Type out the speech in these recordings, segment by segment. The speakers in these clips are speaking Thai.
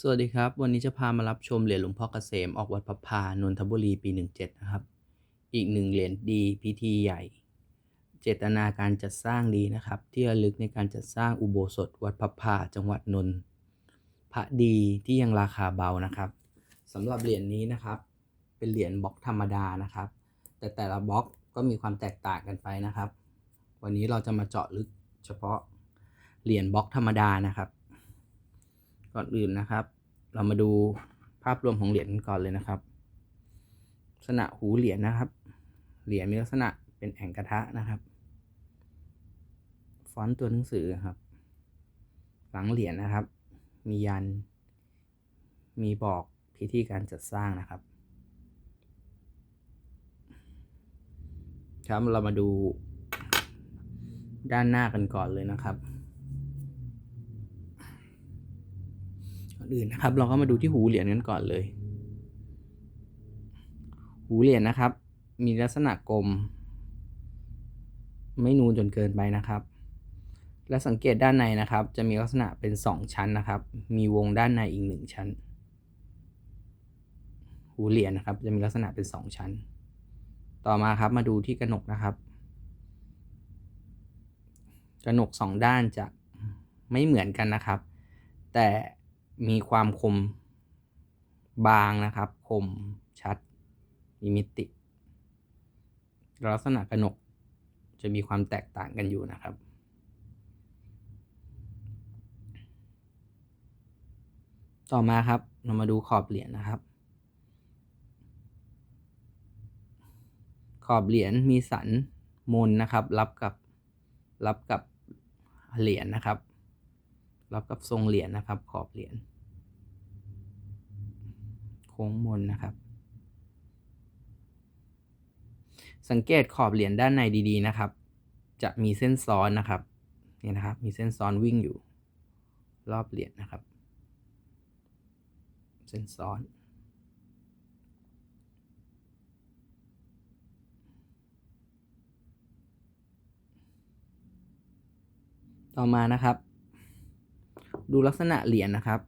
สวัสดีครับ วันนี้จะพามารับชมเหรียญหลวงพ่อเกษมออกวัดพระพานนทบุรีปี 17 นะครับ อีกหนึ่งเหรียญดีพิธีใหญ่ เจตนาการจัดสร้างดีนะครับ ที่ระลึกในการจัดสร้างอุโบสถวัดพระพาจังหวัดนนท์พระดีที่ยังราคาเบานะครับสำหรับเหรียญนี้นะครับ เป็นเหรียญบล็อกธรรมดานะครับ แต่แต่ละบล็อกก็มีความแตกต่างกันไปนะครับ วันนี้เราจะมาเจาะลึกเฉพาะเหรียญบล็อกธรรมดานะครับ ก่อนอื่นนะครับ เรามาดูภาพรวมของเหรียญกันก่อนเลยนะครับ ลักษณะหูเหรียญนะครับ เหรียญมีลักษณะเป็นแอ่งกระทะนะครับ ฟอนต์ตัวหนังสือครับ หลังเหรียญนะครับ มียัน มีบอกพิธีการจัดสร้างนะครับ ครับเรามาดูด้านหน้ากันก่อนเลยนะครับ อนอื่นนะครับ เราก็มาดูที่หูเหรียญกันก่อนเลย หูเหรียญนะครับ มีลักษณะกลม ไม่นูนจนเกินไปนะครับ และสังเกตด้านในนะครับ จะมีลักษณะเป็น 2 ชั้นนะครับ มีวงด้านในอีก 1 ชั้น หูเหรียญนะครับ จะมีลักษณะเป็น 2 ชั้น ต่อมาครับมาดูที่กระหนกนะครับกระหนกสองด้านจะไม่เหมือนกันนะครับ แต่ มีความคมบางนะครับ คมชัด มีมิติ ลักษณะกระหนกจะมีความแตกต่างกันอยู่นะครับ ต่อมาครับ เรามาดูขอบเหรียญนะครับ ขอบเหรียญมีสันมนนะครับ รับกับรับกับเหรียญนะครับ รับกับทรงเหรียญนะครับ ขอบเหรียญโค้งมนนะครับ สังเกตขอบเหรียญด้านในดีๆนะครับ จะมีเส้นซ้อนนะครับนี่นะครับ มีเส้นซ้อนวิ่งอยู่ รอบเหรียญนะครับ เส้นซ้อนต่อมานะครับ ดูลักษณะเหรียญนะครับ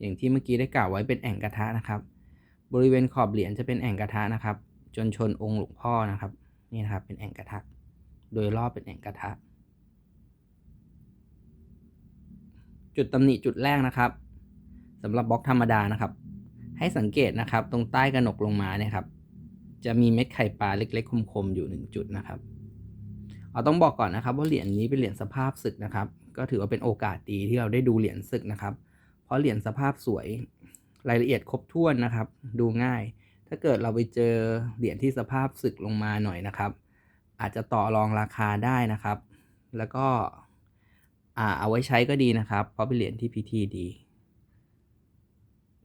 อย่างที่เมื่อกี้ได้กล่าวไว้เป็นแอ่งกระทะนะครับ บริเวณขอบเหรียญจะเป็นแอ่งกระทะนะครับ จนชนองค์หลวงพ่อนะครับ นี่นะครับเป็นแอ่งกระทะ โดยรอบเป็นแอ่งกระทะ จุดตำหนิจุดแรกนะครับสำหรับบล็อกธรรมดานะครับ ให้สังเกตนะครับ ตรงใต้กระหนกลงมาเนี่ยครับ จะมีเม็ดไข่ปลาเล็กๆ คมๆอยู่หนึ่งจุดนะครับ เราต้องบอกก่อนนะครับว่าเหรียญนี้เป็นเหรียญสภาพศึกนะครับ ก็ถือว่าเป็นโอกาสดีที่เราได้ดูเหรียญศึกนะครับ เพราะเหรียญสภาพสวยรายละเอียดครบถ้วนนะครับ ดูง่าย ถ้าเกิดเราไปเจอเหรียญที่สภาพศึกลงมาหน่อยนะครับ อาจจะต่อรองราคาได้นะครับ แล้วก็อ่าเอาไว้ใช้ก็ดีนะครับ เพราะเป็นเหรียญที่พิธีดี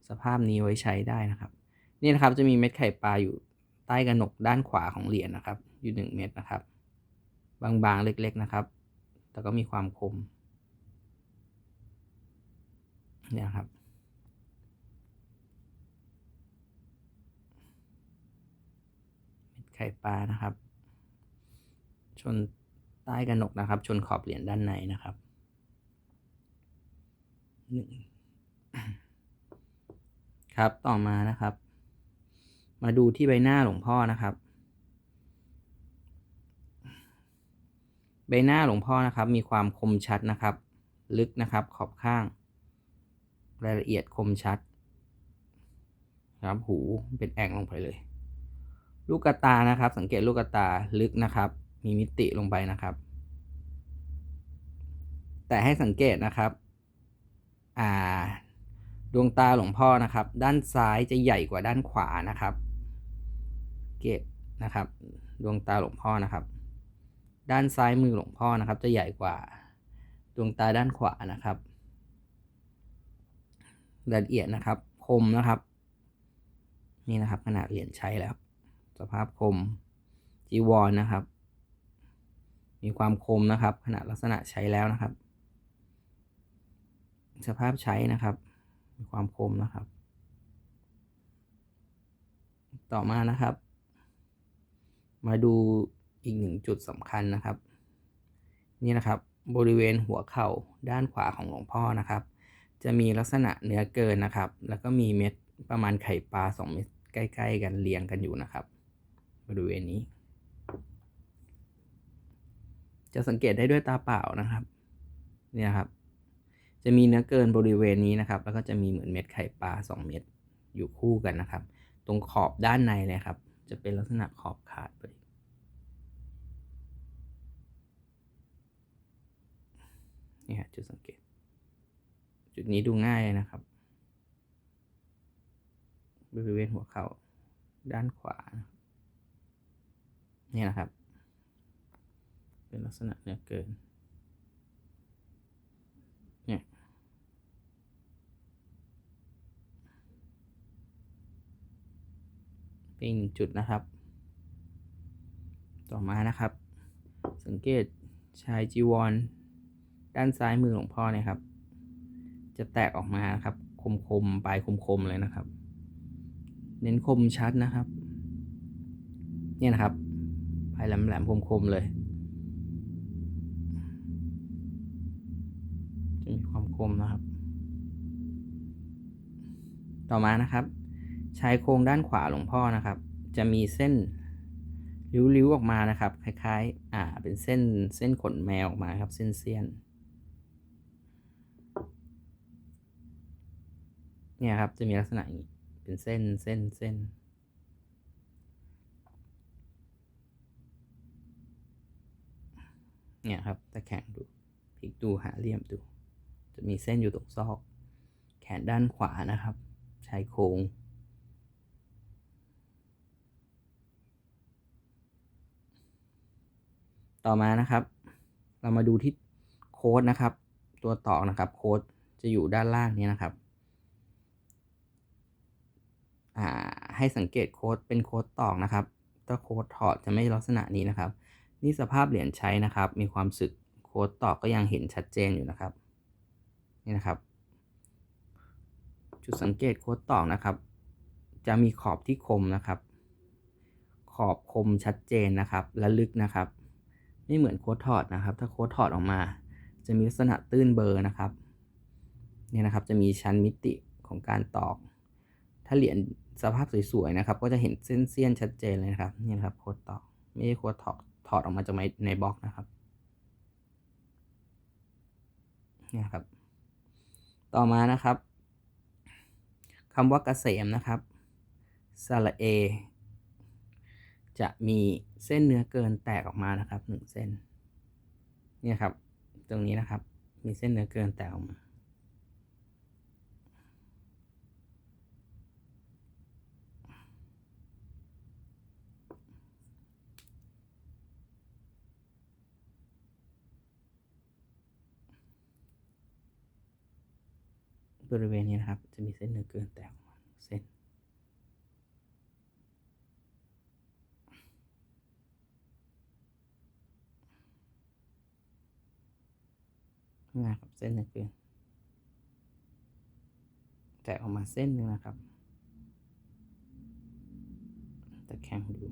สภาพนี้ไว้ใช้ได้นะครับนี่นะครับจะมีเม็ดไข่ปลาอยู่ใต้กระหนกด้านขวาของเหรียญนะครับ อยู่หนึ่งเม็ดนะครับ บางๆเล็กๆนะครับ แต่ก็มีความคมเนี่ยครับเม็ดไข่ปลานะครับ ชนใต้กระหนกนะครับ ชนขอบเหรียญด้านในนะครับหนึ่งครับต่อมานะครับ มาดูที่ใบหน้าหลวงพ่อนะครับ ใบหน้าหลวงพ่อนะครับ มีความคมชัดนะครับ ลึกนะครับ ขอบข้าง รายละเอียดคมชัดครับหูเป็นแอ่งลงไปเลย ลูกตานะครับ สังเกตลูกตาลึกนะครับ มีมิติลงไปนะครับ แต่ให้สังเกตนะครับอ่าดวงตาหลวงพ่อนะครับ ด้านซ้ายจะใหญ่กว่าด้านขวานะครับ เกตนะครับ ดวงตาหลวงพ่อนะครับ ด้านซ้ายมือหลวงพ่อนะครับ จะใหญ่กว่าดวงตาด้านขวานะครับละเอียดนะครับ คมนะครับ นี่นะครับขนาดเหรียญใช้แล้วสภาพคมจีวรนนะครับ มีความคมนะครับ ขนาดลักษณะใช้แล้วนะครับ สภาพใช้นะครับ มีความคมนะครับ ต่อมานะครับ มาดู อีกหนึ่งจุดสำคัญนะครับ นี่นะครับบริเวณหัวเข่าด้านขวาของหลวงพ่อนะครับ จะมีลักษณะเนื้อเกินนะครับ แล้วก็มีเม็ดประมาณไข่ปลาสองเม็ดใกล้ ๆ กันเรียงกันอยู่นะครับ บริเวณนี้ จะสังเกตได้ด้วยตาเปล่านะครับ เนี่ยครับ จะมีเนื้อเกินบริเวณนี้นะครับ แล้วก็จะมีเหมือนเม็ดไข่ปลาสองเม็ดอยู่คู่กันนะครับ ตรงขอบด้านในเลยครับ จะเป็นลักษณะขอบขาดไป นี่ฮะจุดสังเกต จุดนี้ดูง่ายนะครับ บริเวณหัวเข่าด้านขวานะครับนี่นะครับ เป็นลักษณะเนื้อเกิน เนี่ยเป็นอีกหนึ่งจุดนะครับ ต่อมานะครับ สังเกตชายจีวร ด้านซ้ายมือหลวงพ่อเนี่ยครับ จะแตกออกมาครับ คมๆปลายคมๆเลยนะครับ เน้นคมชัดนะครับ เนี่ยนะครับปลายแหลมๆคมๆเลยจะมีความคมนะครับ ต่อมานะครับชายโครงด้านขวาหลวงพ่อนะครับ จะมีเส้นริ้วๆออกมานะครับ คล้ายๆ อ่า เป็นเส้นเส้นขนแมวออกมาครับ เส้นเสี้ยน เนี่ยครับ จะมีลักษณะอย่างนี้ เป็นเส้นเส้นเส้น เนี่ยครับตะแคงดูพลิกดูหาเหลี่ยมดู จะมีเส้นอยู่ตรงซอก แขนด้านขวานะครับชายโครงต่อมานะครับ เรามาดูที่โค้ดนะครับ ตัวตอกนะครับ โค้ดจะอยู่ด้านล่างนี้นะครับ อ่า ให้สังเกตโค้ดเป็นโค้ดตอกนะครับถ้าโค้ดถอดจะไม่ลักษณะนี้นะครับ นี่สภาพเหรียญใช้นะครับ มีความสึกโค้ดตอกก็ยังเห็นชัดเจนอยู่นะครับ นี่นะครับ จุดสังเกตโค้ดตอกนะครับ จะมีขอบที่คมนะครับ ขอบคมชัดเจนนะครับ และลึกนะครับ ไม่เหมือนโค้ดถอดนะครับ ถ้าโค้ดถอดออกมา จะมีลักษณะตื้นเบอร์นะครับ เนี่ยนะครับ จะมีชั้นมิติของการตอก ถ้าเหรียญสภาพสวยๆนะครับ ก็จะเห็นเส้นเสี้ยนชัดเจนเลยนะครับ นี่นะครับโค้ดตอกไม่ใช่โค้ดถอดถอดออกมาจากในบล็อกนะครับนี่ครับ ต่อมานะครับคำว่ากเกษมนะครับสระเอ จะมีเส้นเนื้อเกินแตกออกมานะครับหนึ่งเส้น เนี่ยครับ ตรงนี้นะครับ มีเส้นเนื้อเกินแตกออกมา บริเวณนี้นะครับ จะมีเส้นเนื้อเกินแตกออกมาเส้นนี่นะครับเส้นเนื้อเกินแตกออกมาเส้นหนึ่งนะครับตะแคงดู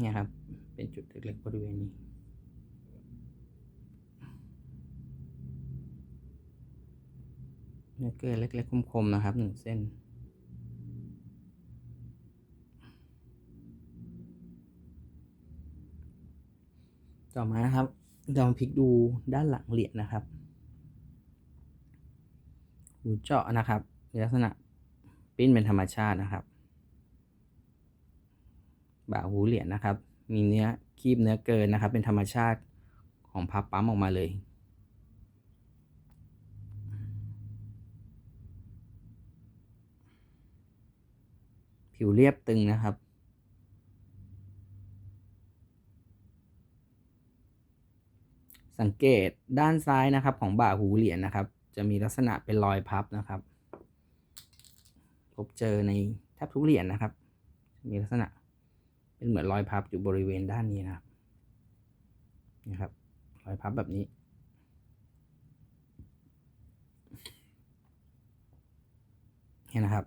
เนี่ยครับ เป็นจุดเล็กๆบริเวณนี้เนื้อเกลือเล็กๆคมๆนะครับหนึ่งเส้น ต่อมานะครับลองพลิกดูด้านหลังเหรียญนะครับหูเจาะนะครับมีลักษณะปิ้นเป็นธรรมชาตินะครับ บ่าหูเหรียญนะครับ มีเนื้อคีบเนื้อเกินนะครับ เป็นธรรมชาติของพับปั๊มออกมาเลยผิวเรียบตึงนะครับ สังเกตด้านซ้ายนะครับ ของบ่าหูเหรียญนะครับ จะมีลักษณะเป็นรอยพับนะครับ พบเจอในแทบทุกเหรียญนะครับ มีลักษณะ เป็นเหมือนรอยพับอยู่บริเวณด้านนี้นะครับนะครับ รอยพับแบบนี้เนี่ยนะครับ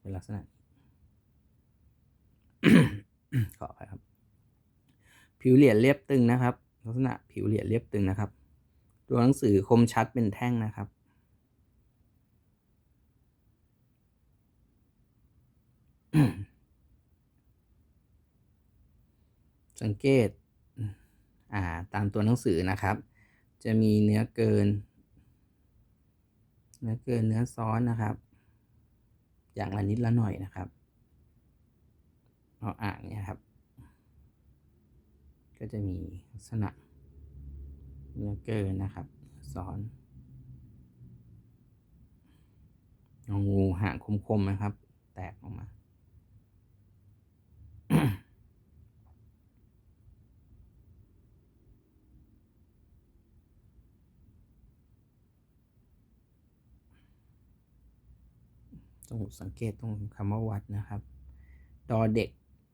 เป็นลักษณะขออภัยครับ ผิวเหรียญเรียบตึงนะครับ ลักษณะผิวเหรียญเรียบตึงนะครับ ตัวหนังสือคมชัดเป็นแท่งนะครับ สังเกตอ่าตามตัวหนังสือนะครับ จะมีเนื้อเกิน เนื้อเกินเนื้อซ้อนนะครับ อย่างละนิดละหน่อยนะครับเอาอ่างเนี่ยครับ ก็จะมีลักษณะเนื้อเกินนะครับซ้อนงูหางคมๆนะครับ แตกออกมา ต้องสังเกตตรงคำว่าวัดนะครับ ดอเด็ก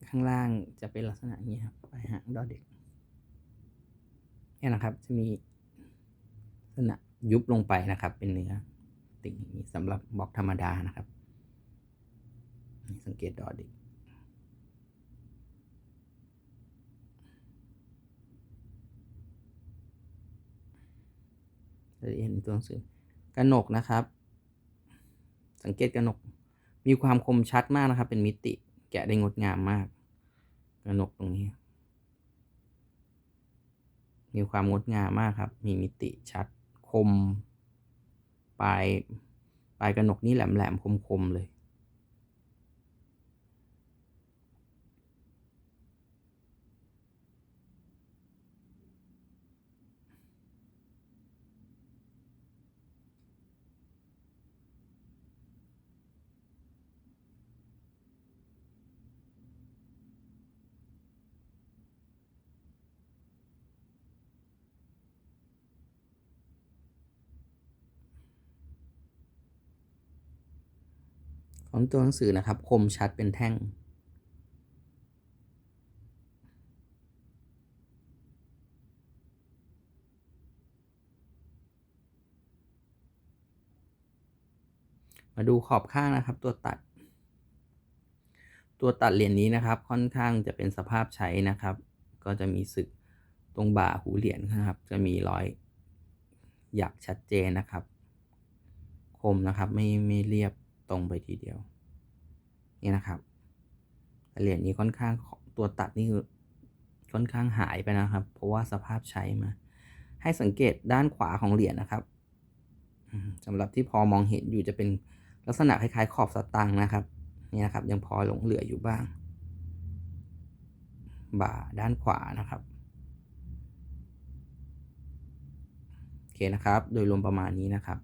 ข้างล่างจะเป็นลักษณะนี้ครับปลายหางดอเด็กเนี่ยนะครับจะมีลักษณะยุบลงไปนะครับ เป็นเนื้อติ่งอย่างนี้สำหรับบล็อกธรรมดานะครับ สังเกตดอเด็กจะเห็นตัวหนังสือกระหนกนะครับ สังเกตกระหนก มีความคมชัดมากนะครับ เป็นมิติแกะได้งดงามมาก กระหนกตรงนี้ มีความงดงามมากครับ มีมิติชัดคม ปลายปลายกระหนกนี่แหลมแหลมคมคมๆเลย ของตัวหนังสือนะครับ คมชัดเป็นแท่ง มาดูขอบข้างนะครับ ตัวตัด ตัวตัดเหรียญนี้นะครับ ค่อนข้างจะเป็นสภาพใช้นะครับ ก็จะมีสึกตรงบ่าหูเหรียญนะครับ จะมีรอยหยักชัดเจนนะครับ คมนะครับไม่ไม่เรียบ ตรงไปทีเดียว นี่นะครับเหรียญนี้ค่อนข้างตัวตัดนี่คือค่อนข้างหายไปนะครับ เพราะว่าสภาพใช้มา ให้สังเกตด้านขวาของเหรียญนะครับสำหรับที่พอมองเห็นอยู่จะเป็นลักษณะคล้ายๆขอบสตางค์นะครับนี่นะครับ ยังพอหลงเหลืออยู่บ้าง บ่าด้านขวานะครับโอเคนะครับ โดยรวมประมาณนี้นะครับ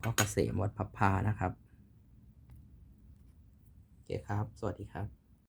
พ่อเกษมวัดพับพานะครับ เคครับ สวัสดีครับ